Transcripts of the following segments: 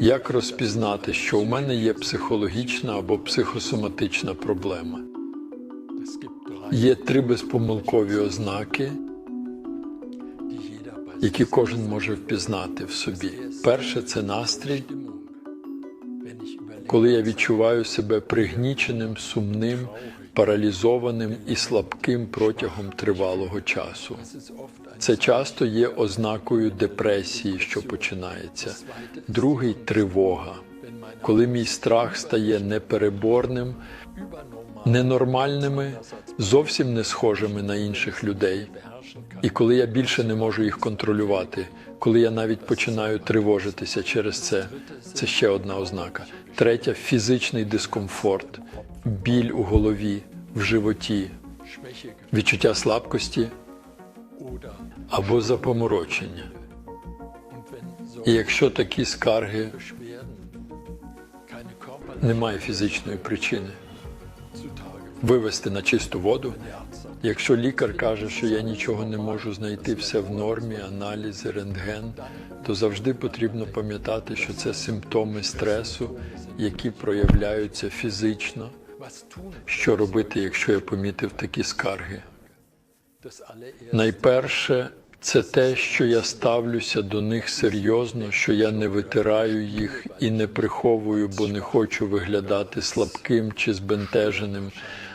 Як розпізнати, що у мене є психологічна або психосоматична проблема? Є три безпомилкові ознаки, які кожен може впізнати в собі. Перше це настрій, коли я відчуваю себе пригніченим, сумним, паралізованим і слабким протягом тривалого часу. Це часто є ознакою депресії, що починається. Другий тривога, коли мій страх стає непереборним, ненормальними, зовсім не схожими на інших людей. І коли я більше не можу їх контролювати, коли я навіть починаю тривожитися через це, це ще одна ознака. Третя фізичний дискомфорт, біль у голові, в животі, відчуття слабкості або запоморочення. І якщо такі скарги немає фізичної причини, вивести на чисту воду. Якщо лікар каже, що я нічого не можу знайти, все в нормі, аналізи, рентген, то завжди потрібно пам'ятати, що це симптоми стресу, які проявляються фізично. Що робити, якщо я помітив такі скарги? Найперше, це те, що я ставлюся до них серйозно, що я не витираю їх і не приховую, бо не хочу виглядати слабким чи збентеженим,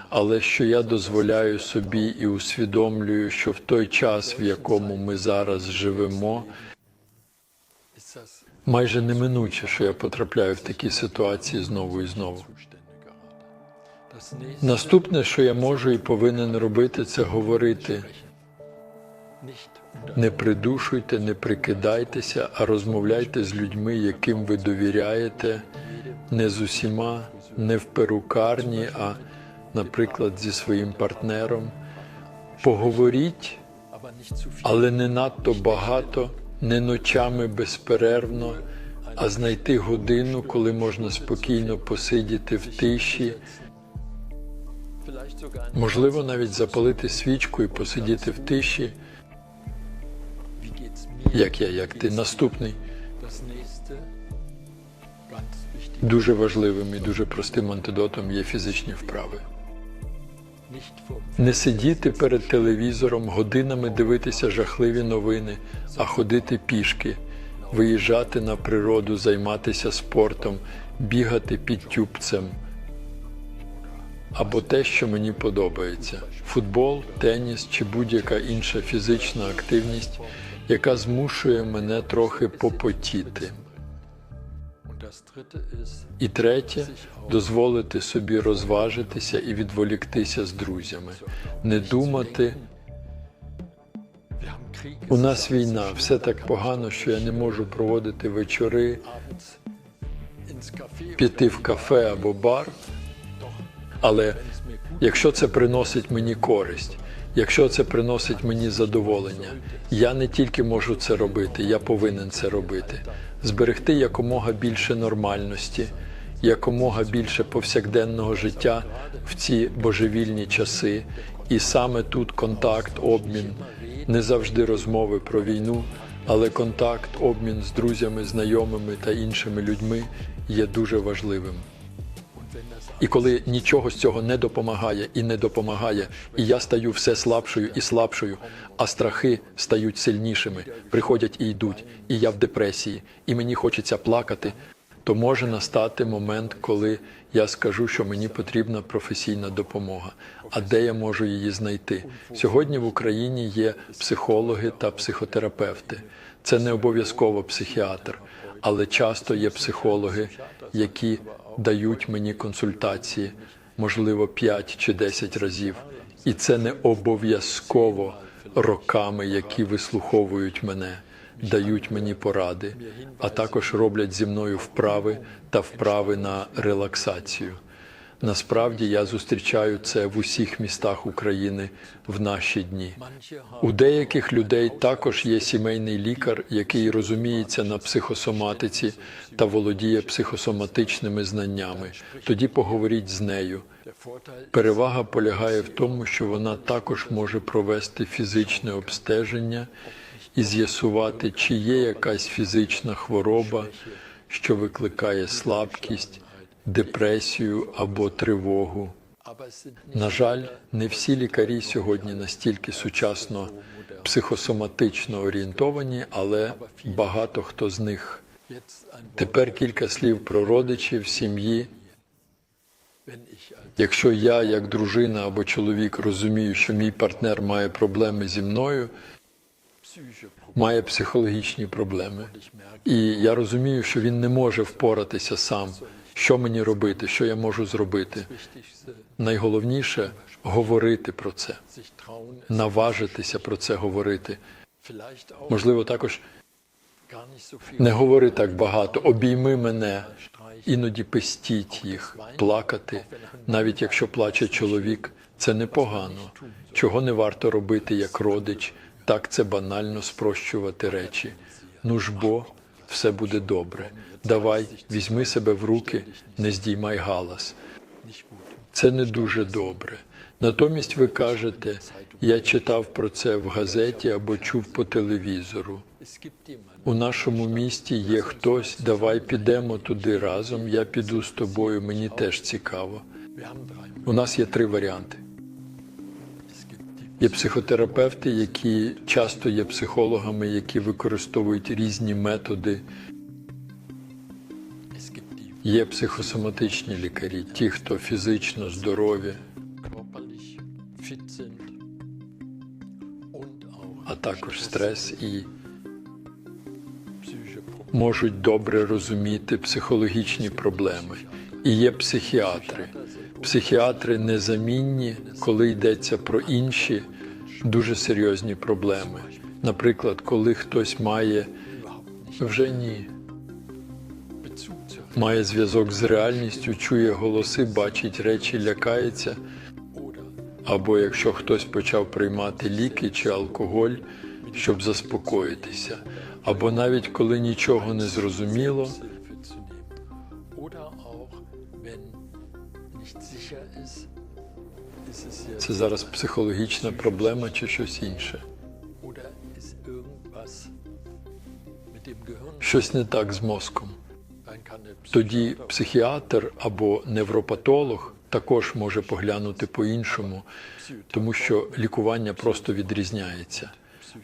але що я дозволяю собі і усвідомлюю, що в той час, в якому ми зараз живемо, майже неминуче, що я потрапляю в такі ситуації знову і знову. Наступне, що я можу і повинен робити, це говорити. Не придушуйте, не прикидайтеся, а розмовляйте з людьми, яким ви довіряєте, не з усіма, не в перукарні, а, наприклад, зі своїм партнером. Поговоріть, але не надто багато, не ночами безперервно, а знайти годину, коли можна спокійно посидіти в тиші. Можливо, навіть запалити свічку і посидіти в тиші. Як я, як ти наступний дуже важливим і дуже простим антидотом є фізичні вправи. Не сидіти перед телевізором, годинами дивитися жахливі новини, а ходити пішки, виїжджати на природу, займатися спортом, бігати під тюбцем. Або те, що мені подобається: футбол, теніс чи будь-яка інша фізична активність, яка змушує мене трохи попотіти. І третє дозволити собі розважитися і відволіктися з друзями, не думати. У нас війна, все так погано, що я не можу проводити вечори, піти в кафе або бар. Але якщо це приносить мені користь, якщо це приносить мені задоволення, я не тільки можу це робити, я повинен це робити. Зберегти якомога більше нормальності, якомога більше повсякденного життя в ці божевільні часи. І саме тут контакт, обмін, не завжди розмови про війну, але контакт, обмін з друзями, знайомими та іншими людьми є дуже важливим. І коли нічого з цього не допомагає і не допомагає, і я стаю все слабшою і слабшою, а страхи стають сильнішими, приходять і йдуть, і я в депресії, і мені хочеться плакати, то може настати момент, коли я скажу, що мені потрібна професійна допомога. А де я можу її знайти? Сьогодні в Україні є психологи та психотерапевти. Це не обов'язково психіатр, але часто є психологи, які дають мені консультації, можливо, 5 чи 10 разів. І це не обов'язково роками, які вислуховують мене, дають мені поради, а також роблять зі мною вправи та вправи на релаксацію. Насправді я зустрічаю це в усіх містах України в наші дні. У деяких людей також є сімейний лікар, який розуміється на психосоматиці та володіє психосоматичними знаннями. Тоді поговоріть з нею. Перевага полягає в тому, що вона також може провести фізичне обстеження і з'ясувати, чи є якась фізична хвороба, що викликає слабкість, депресію або тривогу. На жаль, не всі лікарі сьогодні настільки сучасно психосоматично орієнтовані, але багато хто з них. Тепер кілька слів про родичів, сім'ї. Якщо я, як дружина або чоловік, розумію, що мій партнер має проблеми зі мною, має психологічні проблеми, і я розумію, що він не може впоратися сам. Що мені робити, що я можу зробити? Найголовніше говорити про це, наважитися про це говорити. Можливо, також не говори так багато, обійми мене, іноді пестіть їх, плакати, навіть якщо плаче чоловік, це непогано. Чого не варто робити як родич, так це банально спрощувати речі. Ну ж бо, все буде добре. Давай, візьми себе в руки, не здіймай галас. Це не дуже добре. Натомість ви кажете, я читав про це в газеті або чув по телевізору. У нашому місті є хтось, давай підемо туди разом, я піду з тобою, мені теж цікаво. У нас є три варіанти. Є психотерапевти, які часто є психологами, які використовують різні методи. Є психосоматичні лікарі, ті, хто фізично здорові, а також стрес і можуть добре розуміти психологічні проблеми. І є психіатри. Психіатри незамінні, коли йдеться про інші дуже серйозні проблеми. Наприклад, коли хтось має вже ні. Має зв'язок з реальністю, чує голоси, бачить речі, лякається. Або якщо хтось почав приймати ліки чи алкоголь, щоб заспокоїтися, або навіть коли нічого не зрозуміло, це зараз психологічна проблема чи щось інше. Щось не так з мозком. Тоді психіатр або невропатолог також може поглянути по-іншому, тому що лікування просто відрізняється.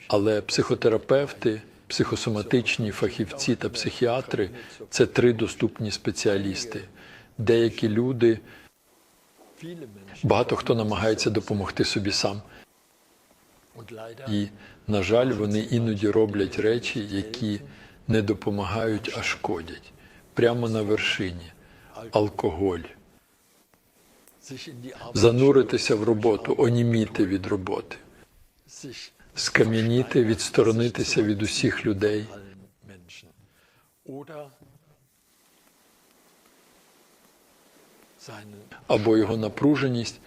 Але психотерапевти, психосоматичні фахівці та психіатри це три доступні спеціалісти. Деякі люди, багато хто намагається допомогти собі сам. І, на жаль, вони іноді роблять речі, які не допомагають, а шкодять. Прямо на вершині алкоголь. Зануритися в роботу, оніміти від роботи, скам'яніти, відсторонитися від усіх людей. Або його напруженість,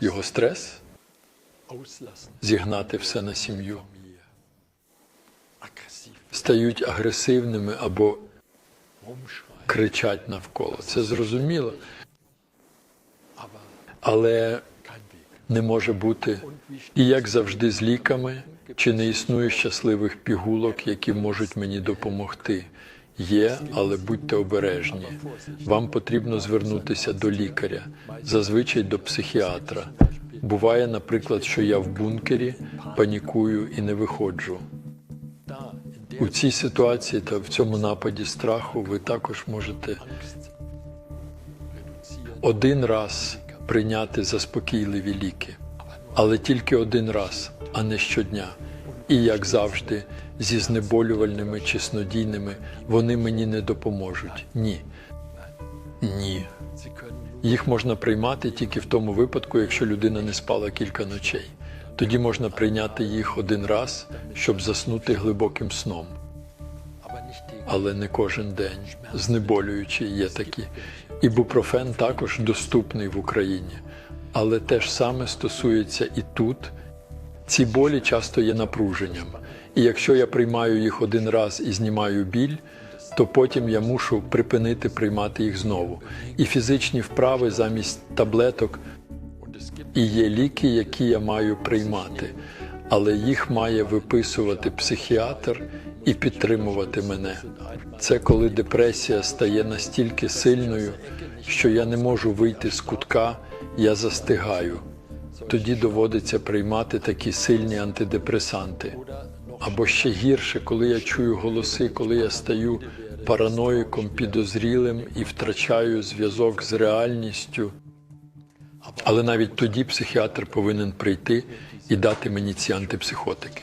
його стрес зігнати все на сім'ю. Стають агресивними або кричать навколо. Це зрозуміло. Але не може бути і як завжди з ліками, чи не існує щасливих пігулок, які можуть мені допомогти. Є, але будьте обережні. Вам потрібно звернутися до лікаря, зазвичай до психіатра. Буває, наприклад, що я в бункері панікую і не виходжу. У цій ситуації та в цьому нападі страху ви також можете один раз прийняти заспокійливі ліки, але тільки один раз, а не щодня. І як завжди, зі знеболювальними чи снодійними вони мені не допоможуть. Ні. Ні. Їх можна приймати тільки в тому випадку, якщо людина не спала кілька ночей. Тоді можна прийняти їх один раз, щоб заснути глибоким сном. Але не кожен день. Знеболюючі є такі. Ібупрофен також доступний в Україні. Але те ж саме стосується і тут. Ці болі часто є напруженням. І якщо я приймаю їх один раз і знімаю біль, то потім я мушу припинити приймати їх знову. І фізичні вправи замість таблеток і є ліки, які я маю приймати. але їх має виписувати психіатр і підтримувати мене. Це коли депресія стає настільки сильною, що я не можу вийти з кутка, я застигаю. Тоді доводиться приймати такі сильні антидепресанти. Або ще гірше, коли я чую голоси, коли я стаю параноїком, підозрілим і втрачаю зв'язок з реальністю. Але навіть тоді психіатр повинен прийти і дати мені ці антипсихотики.